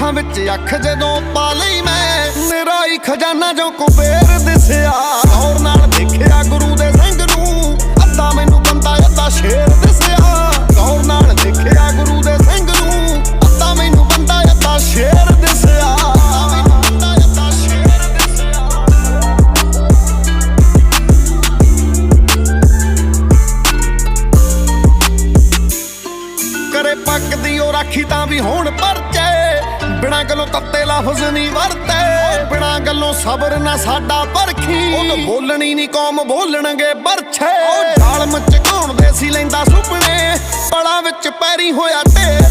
ਅੱਖਾਂ ਵਿੱਚ ਅੱਖ ਜਦੋਂ ਪਾ ਲਈ ਮੈਂ ਨਿਰਾਈ ਖਜ਼ਾਨਾ ਜੋ ਕੁਬੇਰ ਦਿਸਿਆ। ਔਰ ਨਾਲ ਦੇਖਿਆ ਗੁਰੂ ਦੇ ਸਿੰਘ ਨੂੰ, ਅੱਧਾ ਮੈਨੂੰ ਬੰਦਾ ਅੱਧਾ ਸ਼ੇਰ ਦਿਸਿਆ। ਗੌਰ ਨਾਲ ਦੇਖਿਆ ਗੁਰੂ ਦੇ ਸਿੰਘ ਨੂੰ, ਅੱਧਾ ਮੈਨੂੰ ਬੰਦਾ ਅੱਧਾ ਸ਼ੇਰ ਦਿਸਿਆ। ਕਰੇ ਪੱਕਦੀ ਉਹ ਰਾਖੀ ਤਾਂ ਵੀ ਹੁਣ ਪਰਚੇ। ਬਿਨਾਂ ਗੱਲੋਂ ਤੱਤੇ ਲਫ਼ਜ਼ ਨਹੀਂ ਵਰਤੇ। ਬਿਨਾਂ ਗੱਲੋਂ ਸਬਰ ਨਾ ਸਾਡਾ ਪਰਖੀ। ਉਹ ਬੋਲਣੀ ਨਹੀਂ ਕੌਮ ਬੋਲਣਗੇ ਬਰਛੇ ਢਾਲ ਮਚਕਾਉਣ ਦੇ ਸੀ ਲੈਂਦਾ ਸੁਪਨੇ। ਪਲਾਂ ਵਿੱਚ ਪੈਰੀ ਹੋਇਆ ਢੇਰ।